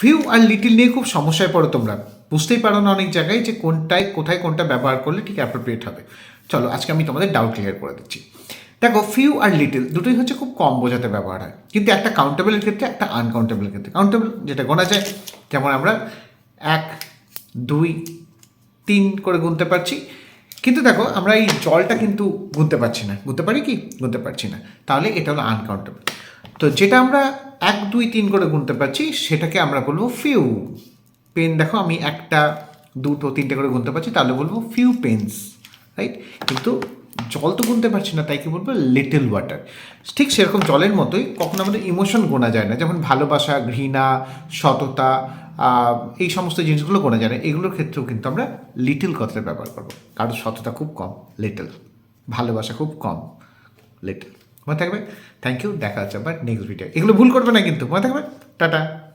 Few আর little নিয়ে খুব সমস্যায় পড়ো তোমরা। বুঝতেই পারো না অনেক জায়গায় যে কোনটায়, কোথায় কোনটা ব্যবহার করলে ঠিক অ্যাপ্রোপ্রিয়েট হবে। চলো, আজকে আমি তোমাদের ডাউট ক্লিয়ার করে দিচ্ছি। দেখো ফিউ আর লিটিল দুটোই হচ্ছে খুব কম বোঝাতে ব্যবহার হয়। কিন্তু একটা কাউন্টেবলের ক্ষেত্রে, একটা আনকাউন্টেবলের ক্ষেত্রে। কাউন্টেবল যেটা গোনা যায়, যেমন আমরা এক, দুই, তিন করে গুনতে পারছি। কিন্তু দেখো, আমরা এই জলটা কিন্তু গুনতে পারছি না। গুনতে পারি কি? গুনতে পারছি না। তাহলে এটা হলো আনকাউন্টেবল তো যেটা আমরা এক, দুই, তিন করে গুনতে পারছি, সেটাকে আমরা বলব ফিউ পেন দেখো আমি একটা, দুটো, তিনটে করে গুনতে পারছি, তাহলে বলব ফিউ পেন্স রাইট কিন্তু জল তো গুনতে পারছি না, তাই কি বলব? লিটল ওয়াটার ঠিক সেরকম জলের মতোই কখনো আমাদের ইমোশন গোনা যায় না, যেমন ভালোবাসা, ঘৃণা, সততা এই সমস্ত জিনিসগুলো গোনা যায় না, এগুলোর ক্ষেত্রেও কিন্তু আমরা লিটল কথাটা ব্যবহার করব। কারণ সততা খুব কম লিটল ভালোবাসা খুব কম লিটল মনে থাকবে? থ্যাংক ইউ দেখা হচ্ছে আবার নেক্সট ভিডিও এগুলো ভুল করবে না কিন্তু, মনে থাকবে? টাটা।